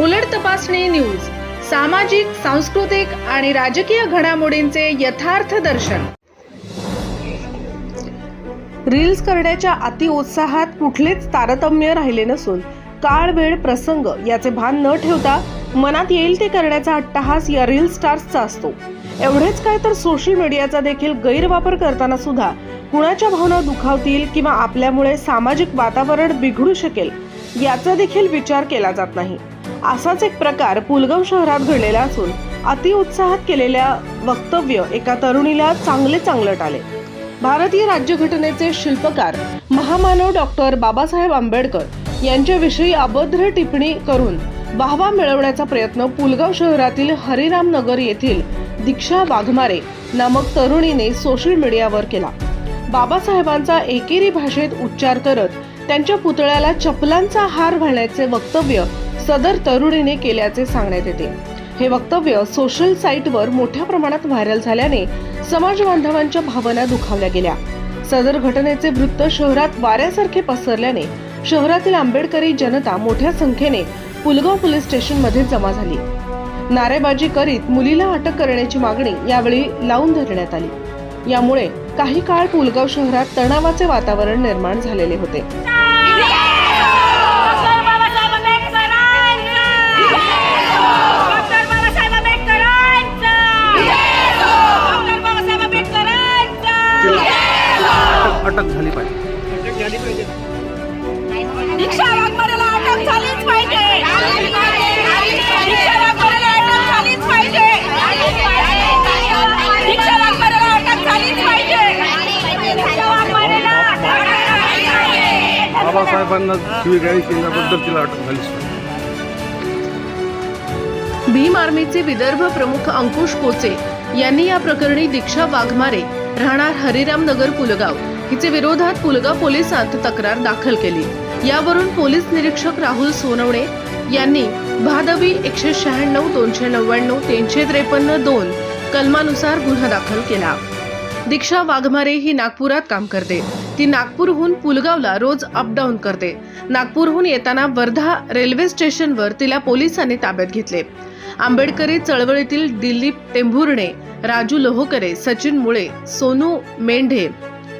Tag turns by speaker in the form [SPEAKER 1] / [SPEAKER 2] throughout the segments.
[SPEAKER 1] उलट तपासणी न्यूज सामाजिक सांस्कृतिक आणि राजकीय घडामोडींचे यथार्थ दर्शन. रील्स करण्याच्या अति उत्साहात कुठलेच तारतम्य राहिले नसून काळ वेळ प्रसंग याचे भान न ठेवता मनात येईल ते करण्याचा अट्टहास या रील स्टार्सचा असतो. एवढेच काय तर सोशल मीडियाचा देखील गैरवापर करताना सुद्धा कुणाच्या भावना दुखावतील किंवा आपल्यामुळे सामाजिक वातावरण बिघडू शकेल याचा देखील विचार केला जात नाही. असाच एक प्रकार पुलगाव शहरात घडलेला असून अतिउत्साहात केलेल्या वक्तव्य एका तरुणीला चांगले चांगलं आले. भारतीय राज्यघटनेचे शिल्पकार महामानव डॉक्टर बाबासाहेब आंबेडकर यांच्याविषयी अभद्र टिप्पणी करून वाहवा मिळवण्याचा प्रयत्न पुलगाव शहरातील हरिरामनगर येथील दीक्षा वाघमारे नामक तरुणीने सोशल मीडियावर केला. बाबासाहेबांचा एकेरी भाषेत उच्चार करत त्यांच्या पुतळ्याला चपलांचा हार घालण्याचे वक्तव्य सदर तरुणीने केल्याचे सांगण्यात येते. हे वक्तव्य सोशल साईटवर मोठ्या प्रमाणात व्हायरल झाल्याने समाज बांधवांच्या भावना दुखावल्या गेल्या. सदर घटनेचे वृत्त शहरात वाऱ्यासारखे पसरल्याने शहरातील आंबेडकरी जनता मोठ्या संख्येने पुलगाव पोलीस स्टेशनमध्ये जमा झाली. नारेबाजी करीत मुलीला अटक करण्याची मागणी यावेळी लावून धरण्यात आली. यामुळे काही काळ पुलगाव शहरात तणावाचे वातावरण निर्माण झालेले होते.
[SPEAKER 2] दीक्षा वाघमारेला अटक झालीच पाहिजे. दीक्षा वाघमारेला अटक झालीच पाहिजे. दीक्षा वाघमारेला अटक झालीच पाहिजे. दीक्षा वाघमारेला अटक झालीच पाहिजे.
[SPEAKER 3] बाबासाहेबांना शिवीगाळी केल्याबद्दल तिला अटक झालीच पाहिजे.
[SPEAKER 1] भीम आर्मीचे विदर्भ प्रमुख अंकुश कोचे यांनी या प्रकरणी दीक्षा वाघमारे राहणार हरिराम नगर पुलगाव हिचे विरोधात पुलगाव पोलिसांत तक्रार दाखल केली. यावरून पोलीस निरीक्षक राहुल सोनवणे यांनी भादवी एकशे शहाण्णव दोनशे नव्याण्णव तीनशे त्रेपन्न दोन कलमानुसार गुन्हा दाखल केला. दीक्षा वाघमारे ही नागपुरात काम करते. ती नागपूरहून पुलगावला रोज अपडाऊन करते. नागपूरहून येताना वर्धा रेल्वे स्टेशनवर तिला पोलिसांनी ताब्यात घेतले. आंबेडकरी चळवळीतील दिलीप टेंभुर्णे राजू लोहोकरे सचिन मुळे सोनू मेंढे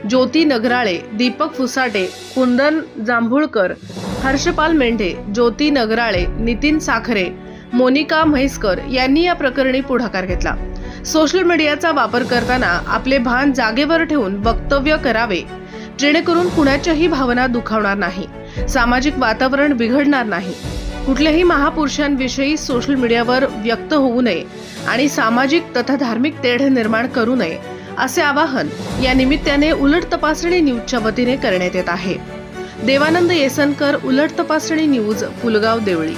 [SPEAKER 1] ज्योती नगराळे दीपक फुसाटे कुंदन जांभुळकर हर्षपाल मेंढे ज्योती नगराळे नितीन साखरे मोनिका म्हैसकर यांनी या प्रकरणी पुढाकार घेतला. सोशल मीडियाचा वापर करताना आपले भान जागेवर ठेवून वक्तव्य करावे जेणेकरून कुणाच्याही भावना दुखावणार नाही सामाजिक वातावरण बिघडणार नाही. कुठल्याही महापुरुषांविषयी सोशल मीडियावर व्यक्त होऊ नये आणि सामाजिक तथा धार्मिक तेढ निर्माण करू नये असे आवाहन या निमित्ताने उलट तपासणी न्यूजच्या वतीने करण्यात येत आहे. देवानंद येसनकर उलट तपासणी न्यूज पुलगाव देवळी.